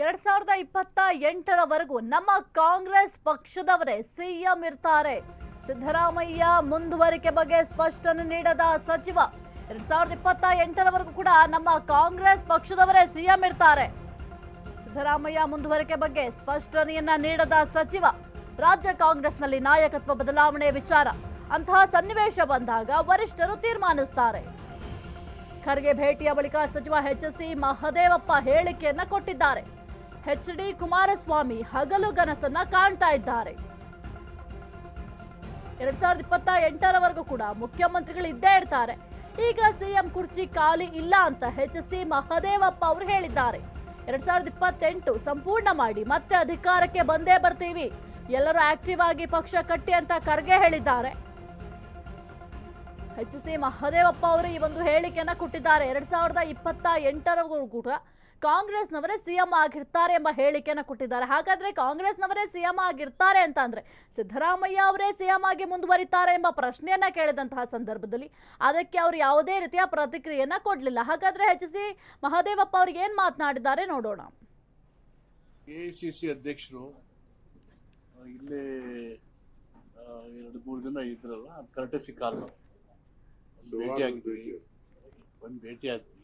ಎರಡ್ ಸಾವಿರದ ಇಪ್ಪತ್ತ ಎಂಟರವರೆಗೂ ನಮ್ಮ ಕಾಂಗ್ರೆಸ್ ಪಕ್ಷದವರೇ ಸಿಎಂ ಇರ್ತಾರೆ. ಸಿದ್ದರಾಮಯ್ಯ ಮುಂದುವರಿಕೆ ಬಗ್ಗೆ ಸ್ಪಷ್ಟನೆ ನೀಡದ ಸಚಿವ, ಎರಡ್ ಸಾವಿರದ ಇಪ್ಪತ್ತ ಎಂಟರವರೆಗೂ ಕೂಡ ನಮ್ಮ ಕಾಂಗ್ರೆಸ್ ಪಕ್ಷದವರೇ ಸಿಎಂ ಇರ್ತಾರೆ. ಸಿದ್ದರಾಮಯ್ಯ ಮುಂದುವರಿಕೆ ಬಗ್ಗೆ ಸ್ಪಷ್ಟನೆಯನ್ನ ನೀಡದ ಸಚಿವ, ರಾಜ್ಯ ಕಾಂಗ್ರೆಸ್ನಲ್ಲಿ ನಾಯಕತ್ವ ಬದಲಾವಣೆ ವಿಚಾರ. ಅಂತಹ ಸನ್ನಿವೇಶ ಬಂದಾಗ ವರಿಷ್ಠರು ತೀರ್ಮಾನಿಸ್ತಾರೆ. ಖರ್ಗೆ ಭೇಟಿಯ ಬಳಿಕ ಸಚಿವ ಎಚ್ ಸಿ ಮಹದೇವಪ್ಪ ಹೇಳಿಕೆಯನ್ನ ಕೊಟ್ಟಿದ್ದಾರೆ. ಎಚ್ ಡಿ ಕುಮಾರಸ್ವಾಮಿ ಹಗಲು ಕನಸನ್ನ ಕಾಣ್ತಾ ಇದ್ದಾರೆ. ಎರಡ್ ಸಾವಿರದ ಇಪ್ಪತ್ತ ಎಂಟರವರೆಗೂ ಕೂಡ ಮುಖ್ಯಮಂತ್ರಿಗಳು ಇದ್ದೇ ಇರ್ತಾರೆ. ಈಗ ಸಿಎಂ ಕುರ್ಚಿ ಖಾಲಿ ಇಲ್ಲ ಅಂತ ಎಚ್ ಸಿ ಮಹದೇವಪ್ಪ ಅವರು ಹೇಳಿದ್ದಾರೆ. ಎರಡ್ ಸಾವಿರದ ಇಪ್ಪತ್ತೆಂಟು ಸಂಪೂರ್ಣ ಮಾಡಿ ಮತ್ತೆ ಅಧಿಕಾರಕ್ಕೆ ಬಂದೇ ಬರ್ತೀವಿ. ಎಲ್ಲರೂ ಆಕ್ಟಿವ್ ಆಗಿ ಪಕ್ಷ ಕಟ್ಟಿ ಅಂತ ಖರ್ಗೆ ಹೇಳಿದ್ದಾರೆ. ಎಚ್ ಸಿ ಮಹದೇವಪ್ಪ ಅವರು ಈ ಒಂದು ಹೇಳಿಕೆಯನ್ನ ಕೊಟ್ಟಿದ್ದಾರೆ. ಎರಡ್ ಸಾವಿರದ ಇಪ್ಪತ್ತ ಎಂಟರವರೆಗೂ ಕೂಡ ಕಾಂಗ್ರೆಸ್ನವರೇ ಸಿಎಂ ಆಗಿರ್ತಾರೆ ಎಂಬ ಹೇಳಿಕೆಯನ್ನ ಕೊಟ್ಟಿದ್ದಾರೆ. ಹಾಗಾದ್ರೆ ಕಾಂಗ್ರೆಸ್ನವರೇ ಸಿಎಂ ಆಗಿರ್ತಾರೆ ಅಂತ ಅಂದ್ರೆ ಸಿದ್ದರಾಮಯ್ಯ ಅವರೇ ಸಿಎಂ ಆಗಿ ಮುಂದುವರಿತಾರೆ ಎಂಬ ಪ್ರಶ್ನೆಯನ್ನ ಕೇಳಿದಂತಹ ಸಂದರ್ಭದಲ್ಲಿ ಅದಕ್ಕೆ ಅವರು ಯಾವುದೇ ರೀತಿಯ ಪ್ರತಿಕ್ರಿಯೆಯನ್ನ ಕೊಡಲಿಲ್ಲ. ಹಾಗಾದ್ರೆ ಹೆಚ್ ಸಿ ಮಹಾದೇವಪ್ಪ ಅವ್ರಿಗೆ ಏನ್ ಮಾತನಾಡಿದ್ದಾರೆ ನೋಡೋಣ. ಎ ಸಿ ಸಿ ಅಧ್ಯಕ್ಷರು ಇಲ್ಲಿ ಎರಡು ಮೂರು ದಿನ ಇದ್ರಲ್ಲ ಅದು ಕರ್ಟಸಿ ಕಾಲ್ ಭೇಟಿ ಆಗಿದ್ವಿ ಒಂದು ಭೇಟಿ ಆದ್ವಿ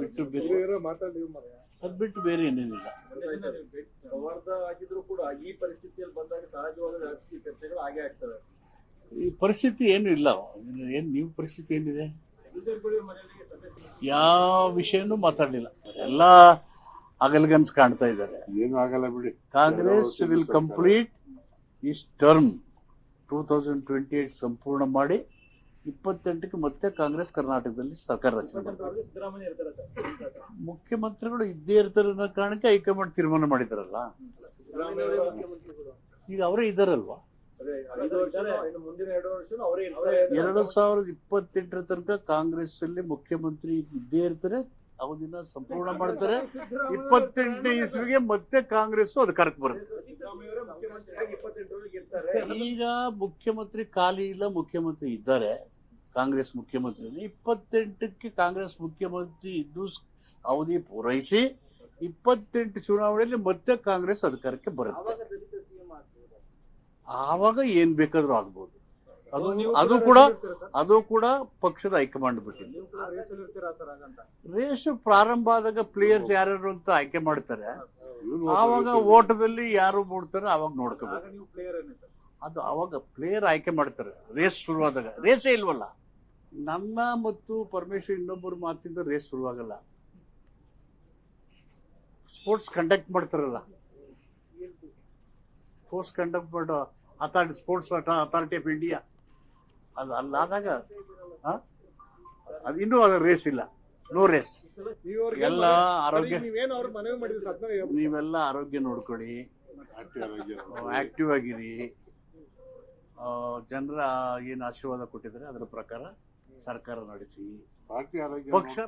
ಬಿಟ್ಟು ಬೇರೆ ಅದ್ ಮಾತಾಡಿ ಮಾರಾಯ. ಅದು ಬಿಟ್ಟು ಬೇರೆ ಏನೇನಿಲ್ಲ ಸೌಹಾರ್ದ ಆಗಿದ್ರು ಕೂಡ ಈ ಪರಿಸ್ಥಿತಿಯಲ್ಲಿ ಬಂದಾಗ ಸಹಜವಾದ ರಾಜಕೀಯ ಚರ್ಚೆಗಳು ಆಗೇ ಆಗ್ತವೆ. ಈ ಪರಿಸ್ಥಿತಿ ಏನು ಇಲ್ಲ. ಏನು ನೀವು ಪರಿಸ್ಥಿತಿ ಏನಿದೆ? ಯಾವ ವಿಷಯನೂ ಮಾತಾಡಲಿಲ್ಲ. ಎಲ್ಲ ಅಗಲ್ಗನ್ಸ್ ಕಾಣ್ತಾ ಇದ್ದಾರೆ. ಏನು ಆಗಲ್ಲ ಬಿಡಿ. Congress will complete its term two thousand twenty eight ಸಂಪೂರ್ಣ ಮಾಡಿ ಇಪ್ಪತ್ತೆಂಟಕ್ಕೆ ಮತ್ತೆ ಕಾಂಗ್ರೆಸ್ ಕರ್ನಾಟಕದಲ್ಲಿ ಸರ್ಕಾರ ರಚನೆ ಮಾಡ್ತಾರೆ. ಮುಖ್ಯಮಂತ್ರಿಗಳು ಇದ್ದೇ ಇರ್ತಾರೆ ಅನ್ನೋ ಕಾರಣಕ್ಕೆ ಹೈಕಮಾಂಡ್ ತೀರ್ಮಾನ ಮಾಡಿದಾರಲ್ಲ. ಈಗ ಅವರೇ ಇದ್ದಾರಲ್ವಾ ಎರಡು ಸಾವಿರದ ಇಪ್ಪತ್ತೆಂಟರ ತನಕ ಕಾಂಗ್ರೆಸ್ ಅಲ್ಲಿ ಮುಖ್ಯಮಂತ್ರಿ ಇದ್ದೇ ಇರ್ತಾರೆ ಅವಧಿನ ಸಂಪೂರ್ಣ ಮಾಡ್ತಾರೆ. ಇಪ್ಪತ್ತೆಂಟನೇ ಇಸ್ವಿಗೆ ಮತ್ತೆ ಕಾಂಗ್ರೆಸ್ ಅಧಿಕಾರಕ್ಕೆ ಬರುತ್ತೆ. ಈಗ ಮುಖ್ಯಮಂತ್ರಿ ಖಾಲಿ ಇಲ್ಲ ಮುಖ್ಯಮಂತ್ರಿ ಇದ್ದಾರೆ. ಕಾಂಗ್ರೆಸ್ ಮುಖ್ಯಮಂತ್ರಿ ಇಪ್ಪತ್ತೆಂಟಕ್ಕೆ ಕಾಂಗ್ರೆಸ್ ಮುಖ್ಯಮಂತ್ರಿ ಇದ್ದು ಸ್- ಅವಧಿ ಪೂರೈಸಿ ಇಪ್ಪತ್ತೆಂಟು ಚುನಾವಣೆಯಲ್ಲಿ ಮತ್ತೆ ಕಾಂಗ್ರೆಸ್ ಅಧಿಕಾರಕ್ಕೆ ಬರುತ್ತೆ. ಆವಾಗ ಏನ್ ಬೇಕಾದ್ರೂ ಆಗ್ಬೋದು. ಅದು ನೀವು ಅದು ಕೂಡ? ಅದು ಕೂಡ ಪಕ್ಷದ ಹೈಕಮಾಂಡ್ ಬಿಟ್ಟಿದೆ. ರೇಸು ಪ್ರಾರಂಭ ಆದಾಗ ಪ್ಲೇಯರ್ಸ್ ಯಾರ್ಯಾರು ಅಂತ ಆಯ್ಕೆ ಮಾಡ್ತಾರೆ. ಆವಾಗ ಓಟದಲ್ಲಿ ಯಾರು ಮೂಡ್ತಾರೆ ಅವಾಗ ನೋಡ್ಕೋಬೇಕು. ಆಗ ನೀವು ಪ್ಲೇಯರ್ ಏನೇ ಸರ್? ಅದು ಅವಾಗ ಪ್ಲೇಯರ್ ಆಯ್ಕೆ ಮಾಡ್ತಾರೆ. ರೇಸ್ ಶುರುವಾದಾಗ. ರೇಸೇ ಇಲ್ವಲ್ಲ? ನನ್ನ ಮತ್ತು ಪರಮೇಶ್ವರ್ ಇನ್ನೊಬ್ಬರು ಮಾತಿಂದ ರೇಸ್ ಶುರುವಾಗಲ್ಲ. ಸ್ಪೋರ್ಟ್ಸ್ ಕಂಡಕ್ಟ್ ಮಾಡ್ತಾರಲ್ಲ. ಸ್ಪೋರ್ಟ್ಸ್ ಕಂಡಕ್ಟ್ ಮಾಡೋ authority sports authority of India ಅದು ಅಲ್ಲಾದಾಗ ಆ? ಅದು ಇನ್ನೂ ಅದು ರೇಸ್ ಇಲ್ಲ. ನೋ ರೇಸ್ ಎಲ್ಲ ಆರೋಗ್ಯ ನೀವೆಲ್ಲ ಆರೋಗ್ಯ ನೋಡ್ಕೊಳ್ಳಿ. ಆಕ್ಟಿವ್ ಆಗಿರಿ. ಜನರ ಏನು ಆಶೀರ್ವಾದ ಕೊಟ್ಟಿದ್ದಾರೆ ಅದರ ಪ್ರಕಾರ ಸರ್ಕಾರ ನಡೆಸಿ ಪಕ್ಷ